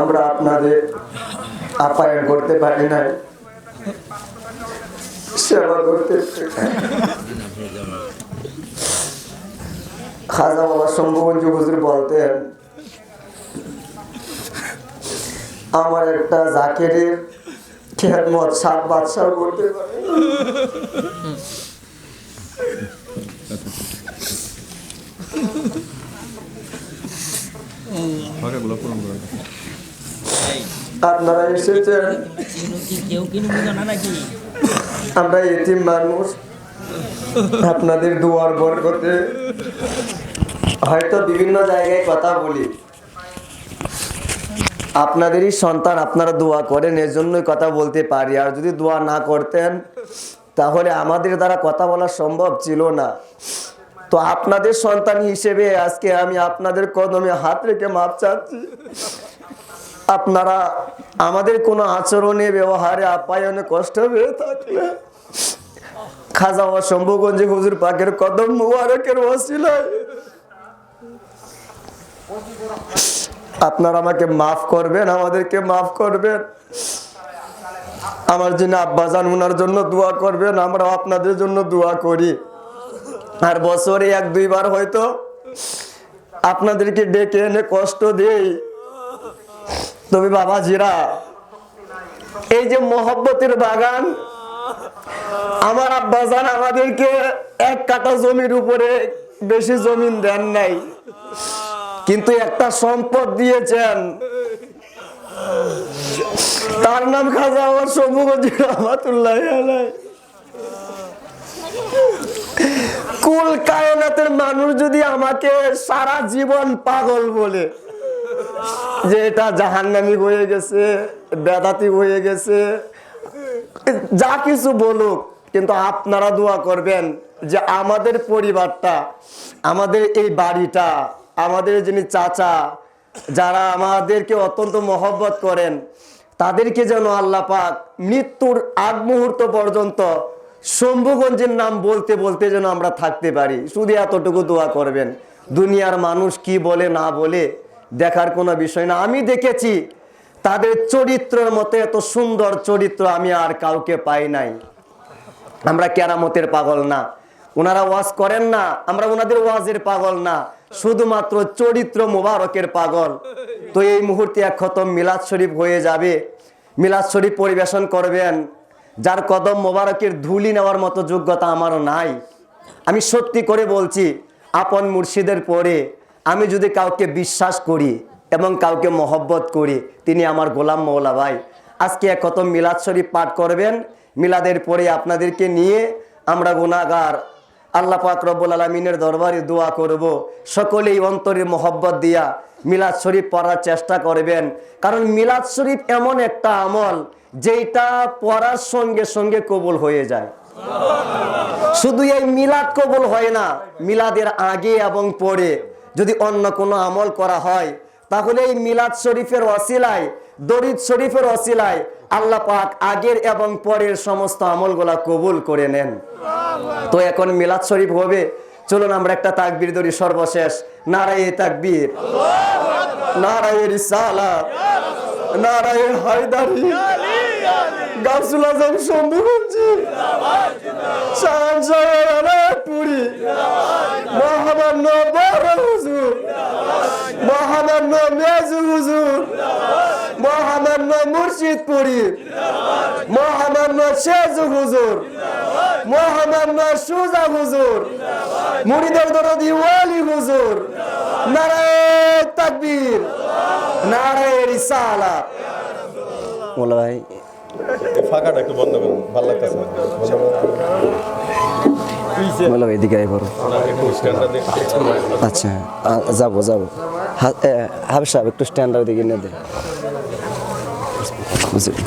আমরা আপনাদের আপ্যায়ন করতে পারি নাই। সেবা করতে খাজা বাবা শম্ভুগঞ্জ হুজুর বলতেন, আমার একটা জাকেরের খেদমত সাত বাদশাহ করতে পারে। আপনারা এসেছেন কেউ কিনবো না নাকি আমরা এতিম মানুষ। আপনাদের দুয়ার বরকতে হয়তো বিভিন্ন জায়গায় কথা বলি। আপনাদেরই সন্তান আপনারা দোয়া করেন এর জন্যই কথা বলতে পারি। আর যদি দোয়া না করতেন, তাহলে আমাদের দ্বারা কথা বলা সম্ভব ছিল না। তো আপনাদের সন্তান হিসেবে আজকে আমি আপনাদের কদমে হাত রেখে মাপ চাচ্ছি। আপনারা আমাদের কোনো আচরণে, ব্যবহারে, আপ্যায়নে কষ্ট হয়ে থাকলে খাজা ও শম্ভুগঞ্জে হুজুর পাকের কদম মুবারকের ওসিলায়। আপনারা আমাকে মাফ করবেন, আমাদেরকে মাফ করবেন। আমার জন্য আব্বাজান উনার জন্য দোয়া করবেন আমরা আপনাদের জন্য দোয়া করি। আর বছরে এক, দুইবার হয়তো আপনাদেরকে ডেকে এনে কষ্ট দেই। তবে বাবাজিরা, এই যে মহব্বতের বাগান, আমার আব্বা আব্বাজান আমাদেরকে এক কাটা জমির উপরে বেশি জমিন দেন নাই, কিন্তু একটা সম্পদ দিয়েছেন। তার নাম খাজা আমার সম্মুখী রহমাতুল্লাহ কুল কায়নাতের মানুষ যদি আমাকে সারা জীবন পাগল বলে, যে এটা জাহান্নামি হয়ে গেছে, বেদাতি হয়ে গেছে, যা কিছু বলুক, কিন্তু আপনারা দোয়া করবেন যে আমাদের পরিবারটা, আমাদের এই বাড়িটা, আমাদের যিনি চাচা, যারা আমাদেরকে অত্যন্ত মহব্বত করেন, তাদেরকে যেন আল্লাহ পাক মৃত্যুর আগ মুহূর্ত পর্যন্ত শম্ভুগঞ্জের নাম বলতে বলতে যেন আমরা থাকতে পারি। শুধু এতটুকু দোয়া করবেন। দুনিয়ার মানুষ কি বলে, না বলে, দেখার কোনো বিষয় না। আমি দেখেছি, তাদের চরিত্রের মতো এত সুন্দর চরিত্র আমি আর কাউকে পাই নাই। আমরা কেরামতের পাগল না। ওনারা ওয়াজ করেন না, আমরা ওনাদের ওয়াজের পাগল না। শুধুমাত্র চরিত্র মোবারকের পাগল। তো এই মুহূর্তে এক খতম মিলাদ শরীফ হয়ে যাবে। মিলাদ শরীফ পরিবেশন করবেন। যার কদম মোবারকের ধুলি নেওয়ার মতো যোগ্যতা আমারও নাই। আমি সত্যি করে বলছি, আপন মুর্শিদের পরে আমি যদি কাউকে বিশ্বাস করি এবং কাউকে মহব্বত করি, তিনি আমার গোলাম মৌলা ভাই। আজকে এক কত মিলাদ শরীফ পাঠ করবেন। মিলাদের পরে আপনাদেরকে নিয়ে আমরা গুণাগার আল্লাহ পাক রব্বুল আলমিনের দরবারে দোয়া করব। সকলেই অন্তরের মহব্বত দিয়া মিলাদ শরীফ পড়ার চেষ্টা করবেন। কারণ মিলাদ শরীফ এমন একটা আমল যেটা পড়ার সঙ্গে সঙ্গে কবুল হয়ে যায়। শুধু এই মিলাদ কবুল হয় না, মিলাদের আগে এবং পরে যদি অন্য কোনো আমল করা হয়, তাহলে এই মিলাদ শরীফের অসিলায় দরিদ শরীফের অসিলায় আল্লাহ পাক আগের এবং পরের সমস্ত আমলগুলা কবুল করে নেন। তো এখন মিলাদ শরীফ হবে। চলুন আমরা একটা তাকবির ধরি সর্বশেষ। নারায়ে তাকবীর। নারায়ে রিসালাত নারায়ে হায়দারি। গাছুল আজম শম্ভুগঞ্জি পুরী। মহামান্য বড় হুজুর। মহামান্য মেজু হুজুর। মহামান্য মুর্শিদপুরি মহামান্য শেজু হুজুর। মহামান্য সুজা হুজুর। মুড়িদের দরদি ওয়ালি হুজুর। নারায় তাকবীর। নারায় রিসালা। মোলা ভাই এই ফাঁকাটা একটু বন্ধ করুন ভালো লাগতেছে না। এদিকে আয় বড় আচ্ছা যাব যাব হাবে সাহেব একটু স্ট্যান্ডার দিকে নিয়ে দে বুঝলি?